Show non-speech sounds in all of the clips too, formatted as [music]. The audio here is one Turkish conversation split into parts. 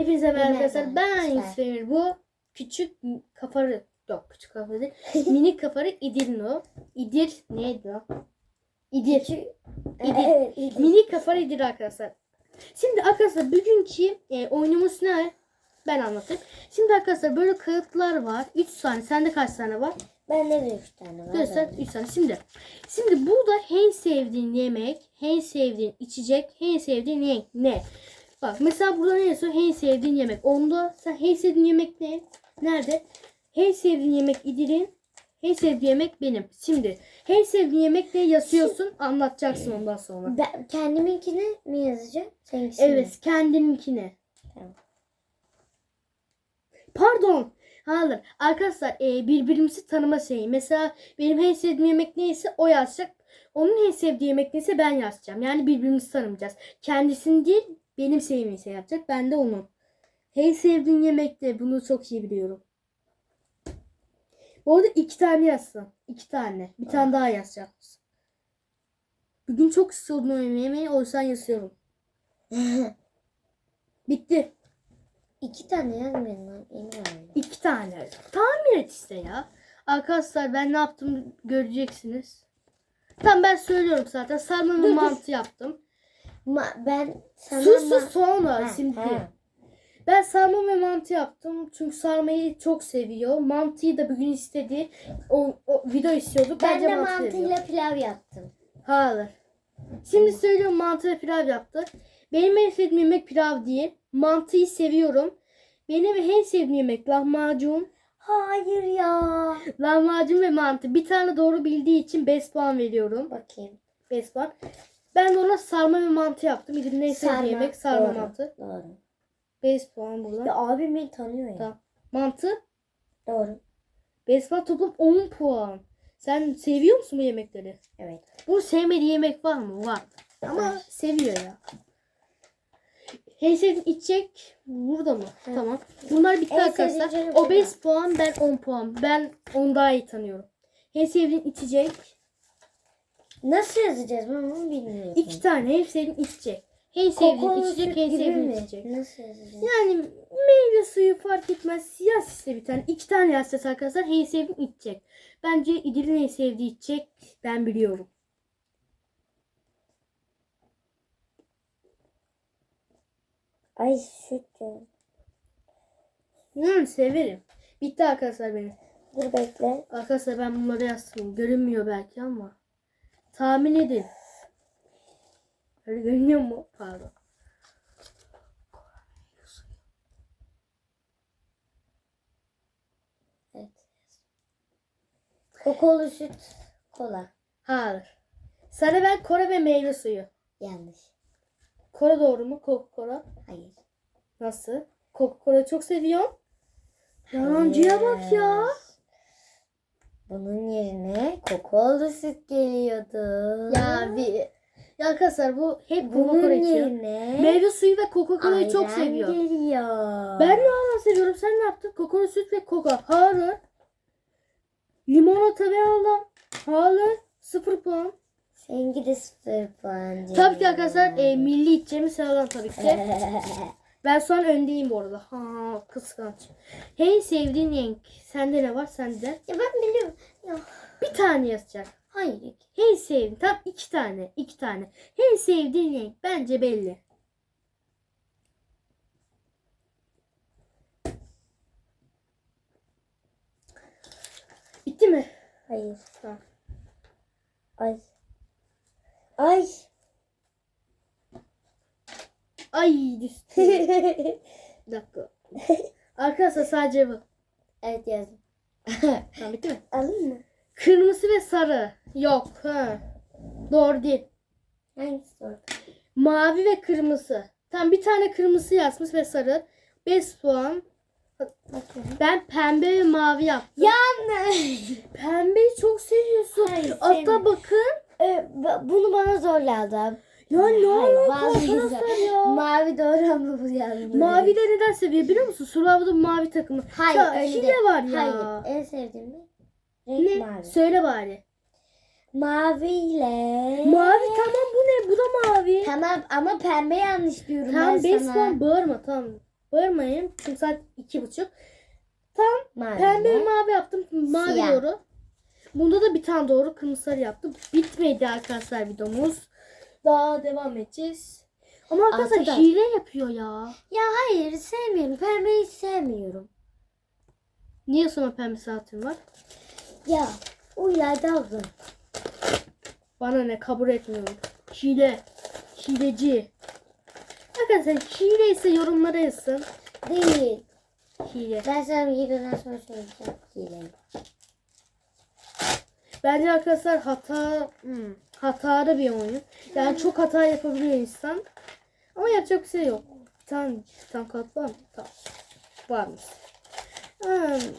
Hepinize merhaba arkadaşlar. Ben. Yusuf Emir. Bu küçük kafarı yok küçük kafarı değil. [laughs] Minik kafarı İdirno. İdir neydi o? İdir. İdir. Evet, iyi. Minik kafarı İdir arkadaşlar. Şimdi arkadaşlar bugünkü e, oyunumuz ne? Ben anlatayım. Şimdi arkadaşlar böyle kağıtlar var. 3 tane. Sende kaç tane var? Bende de üç tane var. Göster 3 tane. Şimdi şimdi burada en sevdiğin yemek, en sevdiğin içecek, en sevdiğin ne? ne? Bak mesela burada ne yazıyor? En sevdiğin yemek. Onda sen en sevdiğin yemek ne? Nerede? En sevdiğin yemek İdil'in. En sevdiğin yemek benim. Şimdi en sevdiğin yemek ne yazıyorsun? Anlatacaksın ondan sonra. Ben kendiminkini mi yazacağım? Seninkisini mi? Evet kendininkine. Tamam. Pardon. Hayır. Arkadaşlar e, birbirimizi tanıma şeyi. Mesela benim en sevdiğim yemek neyse o yazacak. Onun en sevdiği yemek neyse ben yazacağım. Yani birbirimizi tanımayacağız. Kendisini değil benim sevdiğim şey yapacak. Ben de onun. En sevdiğin yemek de bunu çok iyi biliyorum. Bu arada iki tane yazsın. İki tane. Bir tane daha yazacağım. Bugün çok istiyordum o yemeği. O yüzden yazıyorum. [laughs] Bitti. İki tane yazmayın lan. İki tane. Tahmin et işte ya. Arkadaşlar ben ne yaptım göreceksiniz. Tamam ben söylüyorum zaten. Sarma ve Dur, dur. mantı yaptım. Ma- ben sana Sus sus sonra şimdi. ha. Ben sarma ve mantı yaptım. Çünkü sarmayı çok seviyor. Mantıyı da bugün istedi. O, o video istiyordu. Ben Bence de mantı seviyor. mantıyla pilav yaptım. Hayır. Şimdi söylüyorum mantı ve pilav yaptı. Benim en sevdiğim yemek pilav değil. Mantıyı seviyorum. Benim en sevdiğim yemek lahmacun. Hayır ya. Lahmacun ve mantı. Bir tane doğru bildiği için 5 puan veriyorum. Bakayım. 5 puan. Ben de ona sarma ve mantı yaptım. İdil'in en sevdiği Sarma, yemek sarma doğru. mantı. Doğru. 5 puan burada. Ya abim beni tanıyor ya. Tamam. Mantı. Doğru. 5 puan toplam 10 puan. Sen seviyor musun bu yemekleri? Evet. Bu sevmediği yemek var mı? Var. Ama Var. seviyor ya. En sevdiğin içecek burada mı? Hı. Tamam. Bunlar bitti En arkadaşlar. sevdiğin O 5 burada. puan ben 10 puan. Ben onu daha iyi tanıyorum. En sevdiğin içecek Nasıl yazacağız ben onu bilmiyorum. iki tane. En sevdiğin içecek. En sevdiğin Kokolu içecek, süt gibi sevdiğin mi? içecek. Nasıl yazacağız? Yani meyve suyu fark etmez. Yaz işte bir tane. İki tane yazacağız arkadaşlar. En sevdiğin içecek. Bence İdil'in en sevdiği içecek ben biliyorum. Ay süt ya. Hmm, severim. Bitti arkadaşlar benim. Dur bekle. Arkadaşlar ben bunları yazdım. Görünmüyor belki ama. Tahmin edin. Öyle görünüyor mu? Pardon. Evet. Kokolu süt kola. Hayır. Sana ben Kore ve meyve suyu. Yanlış. Kore doğru mu? Coca-Cola. Hayır. Nasıl? Coca-Cola çok seviyorum. Yalancıya bak ya. Bunun yerine kokolu süt geliyordu. Ya bir... Ya arkadaşlar bu hep Bunun Coca-Cola içiyor. yerine Meyve suyu ve Coca-Cola'yı çok ayran seviyor. geliyor. Ben de hala seviyorum. Sen ne yaptın? Kokona süt ve koka. Hayır. Limonata ve aldım. Hayır. Sıfır puan. Seninki de sıfır puan. Tabii ki arkadaşlar e, milli içeceğimi sıradan tabii ki. [laughs] Ben şu an öndeyim bu arada. Ha kıskanç. Hey sevdiğin renk. Sende ne var? Sende. ya ben biliyorum. Ya, Bir tane yazacak. hayır. Hey sevdiğin. Tam iki tane. iki tane. Hey sevdiğin renk. Bence belli. Bitti mi? Hayır. Tamam. Ay. Ay. Ay düştü. [laughs] Bir dakika. Arkadaşlar sadece bu. evet yazdım. [laughs] Tamam bitti mi? Alayım mı? Kırmızı ve sarı. Yok. Ha. Doğru değil. Hangisi doğru? Mavi ve kırmızı. Tam bir tane kırmızı yazmış ve sarı. 5 puan. Bakıyorum. Ben pembe ve mavi yaptım. Yanlış. Pembeyi çok seviyorsun. Hayır, Hatta sevmiyorum. bakın. Ee, bu- bunu bana zorladı. Ya ne alaka. Mavi doğru ama bu yanlış. Mavi de neden seviyor biliyor musun? Survival'da mavi takımı. Hayır, ya, hile değil. var ya. Hayır. En sevdiğim? Renk Ne? mavi. Söyle bari. Maviyle. Mavi tamam bu ne? Bu da mavi. Tamam ama pembe yanlış diyorum Tamam ben 5 sana. puan bağırma tamam. Bağırmayın. Çünkü saat iki buçuk. Mavi. Pembe ve mavi yaptım. Mavi Siyah. doğru. Bunda da bir tane doğru kırmızı yaptım. Bitmedi arkadaşlar videomuz. Daha devam edeceğiz. Ama arkadaşlar Altıda. hile yapıyor ya. Ya hayır sevmiyorum. Pembeyi sevmiyorum. Niye sonra pembe saatin var? Ya o ileride abla. Bana ne kabul etmiyorum. Hile. Hileci. Arkadaşlar hile ise yorumlara yazsın. Değil. Hile. Ben sana videodan sonra söyleyeceğim. Hileyi. Bence arkadaşlar hata hmm, hatalı bir oyun. Yani çok hata yapabiliyor insan. Ama yapacak bir şey yok. Bir tane, bir tane kağıt var mı? Tamam. Varmış. Hmm.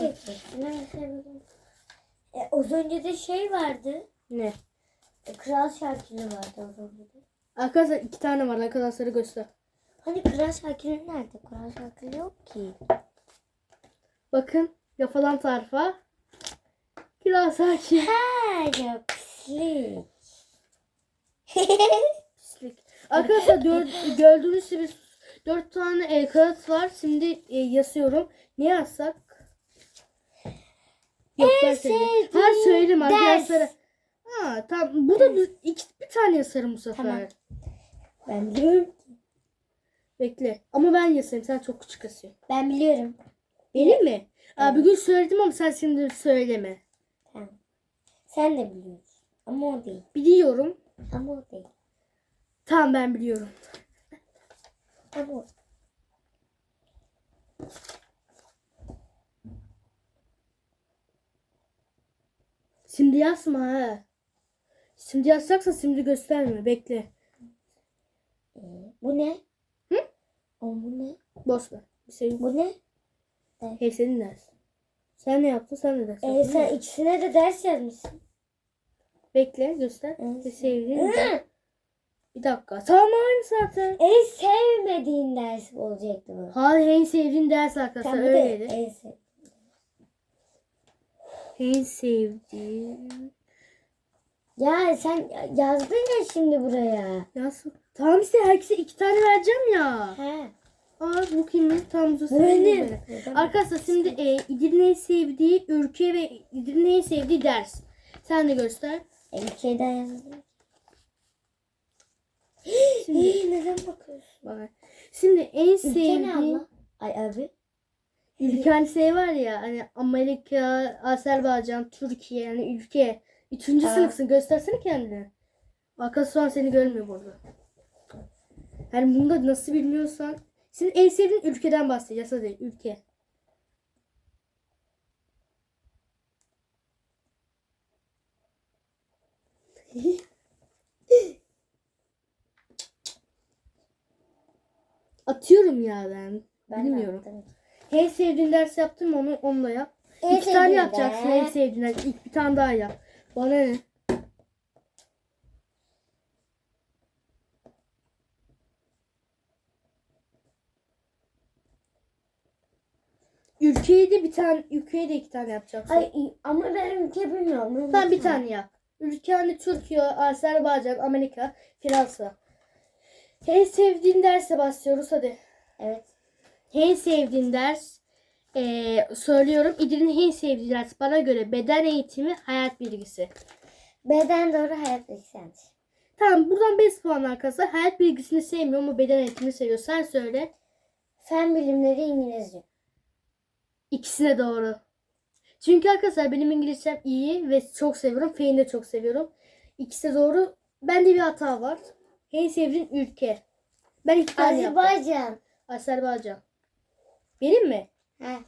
Evet. Ben sevmiyorum. E, az önce de şey vardı. Ne? E, Kral Şakir'i vardı az önce de. Arkadaşlar iki tane var. Arkadaşları göster. Hani Kral Şakir'i nerede? Kral Şakir yok ki. Bakın. Yapılan tarifa. Kiraz sakin. Ha ya pislik. [laughs] Pislik. Arkadaşlar gör- gördüğünüz gibi dört tane e, kağıt var. Şimdi e, yazıyorum. Ne yazsak? Yok ben söyleyeyim. Her söyleyeyim ders. arkadaşlar. Ha tamam. Bu da bir, iki, bir tane yazarım bu sefer. Tamam. ben biliyorum. Bekle. Ama ben yazayım. Sen çok küçük yazıyorsun. Ben biliyorum. Benim mi? Aa, bir gün söyledim ama sen şimdi söyleme. Sen de biliyorsun. Ama o değil. Biliyorum. Ama o değil. Tamam ben biliyorum. Ama o. Şimdi yazma ha. Şimdi yazacaksan şimdi gösterme. Bekle. E, bu ne? Hı? O bu ne? Boş ver. Bir şey yok. Bu ne? Hey senin ders. Sen ne yaptın? Sen ne ders E, yaptın? sen ikisine de ders yazmışsın. Bekle göster. Bir sevdiğin ders. Bir dakika. Tamam aynı zaten. En sevmediğin ders olacaktı bu. Hayır en sevdiğin ders arkadaşlar de öyleydi. en sev. En sevdiğim. Ya sen yazdın ya şimdi buraya. Yaz. Tamam işte herkese iki tane vereceğim ya. He. Aa bu kimin? Tam bu benim. Arkadaşlar şimdi e, İdil'in en sevdiği ülke ve İdil'in en sevdiği ders. Sen de göster. E, bir şey daha yazdım. Şimdi neden bakıyorsun? bana. Şimdi en Ülke ne sevdiğin? Ay abi. ülke hani şey var ya hani Amerika, Azerbaycan, Türkiye yani ülke. Üçüncü Ha. sınıfsın göstersene kendini. Arkadaş şu an seni görmüyor burada. Yani bunu da nasıl bilmiyorsan. Senin en sevdiğin ülkeden bahsedeceğiz hadi ülke. Atıyorum ya ben. Ben de Bilmiyorum. yaptım. En sevdiğin ders yaptın mı onu, onu da yap. En İki tane sevdiğin yapacaksın en ders. sevdiğin ders. İlk bir tane daha yap. Bana ne? Ülkeyi de bir tane, ülkeyi de iki tane yapacaksın. Ay ama ben ülke bilmiyorum. Sen bir tane yap. Ülke hani Türkiye, Azerbaycan, Amerika, Fransa. En sevdiğin derse başlıyoruz hadi. Evet. En sevdiğin ders eee, söylüyorum. İdil'in en sevdiği ders bana göre beden eğitimi, hayat bilgisi. Beden doğru hayat bilgisayarmış. Tamam buradan 5 puan arkadaşlar. Hayat bilgisini sevmiyor ama beden eğitimini seviyor. Sen söyle. Fen bilimleri İngilizce. İkisine doğru. Çünkü arkadaşlar benim İngilizcem iyi ve çok seviyorum. Fen'i de çok seviyorum. İkisi de doğru. Bende bir hata var. En sevdiğin ülke. Ben iki tane yaptım. Azerbaycan. Azerbaycan. Benim mi? He. [laughs]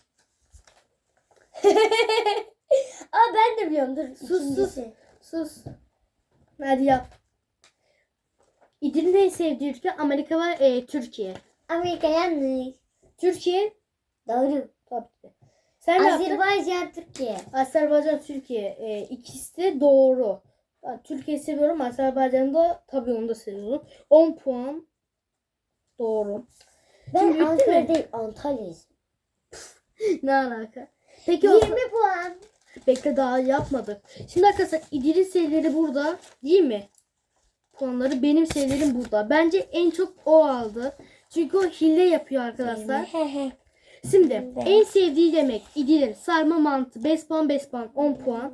Aa ben de biliyorum. Dur. Sus, sus. ikincisi. Sus. Hadi yap. İdil'in en sevdiği ülke Amerika ve e, Türkiye. Amerika yanlış. Türkiye Doğru. tabii ki. Sen ne yaptın? Azerbaycan Türkiye. Azerbaycan, Türkiye. E, ikisi de doğru. Ben Türkiye'yi seviyorum. Azerbaycan'ı da tabii onu da seviyorum. 10 puan. Doğru. Ben Şimdi Ankara mi? değil Antalya'yız. [laughs] ne alaka? Peki o 20 puan. bekle daha yapmadık. Şimdi arkadaşlar İdil'in serileri burada değil mi? puanları benim sevdiğim burada. Bence en çok o aldı. Çünkü o hile yapıyor arkadaşlar. [laughs] Şimdi Evet. en sevdiği yemek İdil'in sarma mantı 5 puan 5 puan 10 puan.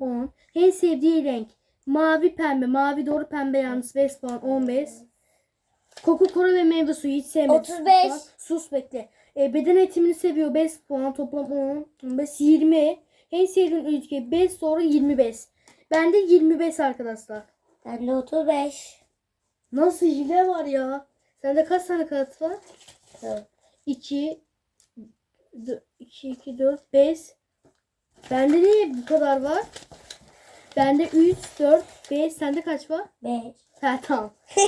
10. En sevdiği renk mavi pembe mavi doğru pembe yalnız 5 puan 15. Koku kola ve meyve suyu hiç sevmedi. 35. Puan. Sus bekle. E, beden eğitimini seviyor 5 puan toplam 10. 15 20. En sevdiğin ülke 5 sonra 25. Bende 25 arkadaşlar. Bende 35. Nasıl hile var ya? Sende kaç tane kağıt var? 2 2 2 4 5 Bende niye bu kadar var? Bende 3 4 5 sende kaç var? 5. Ha tamam. [laughs]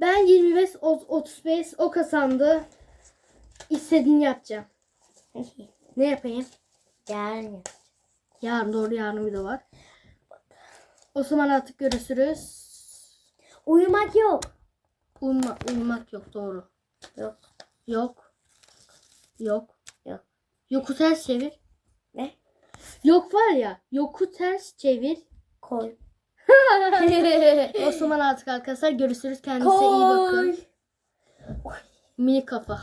Ben 25 o- 35 o kazandı. İstediğini yapacağım. Ne yapayım? Yani. Yarın doğru yarın video var. O zaman artık görüşürüz. Uyumak yok. Uyuma, uyumak yok doğru. Yok. Yok. Yok. Yok. Yoku ters çevir. Ne? Yok var ya. Yoku ters çevir. Koy. [laughs] o zaman artık arkadaşlar görüşürüz. Kendinize iyi bakın. Mini kafa.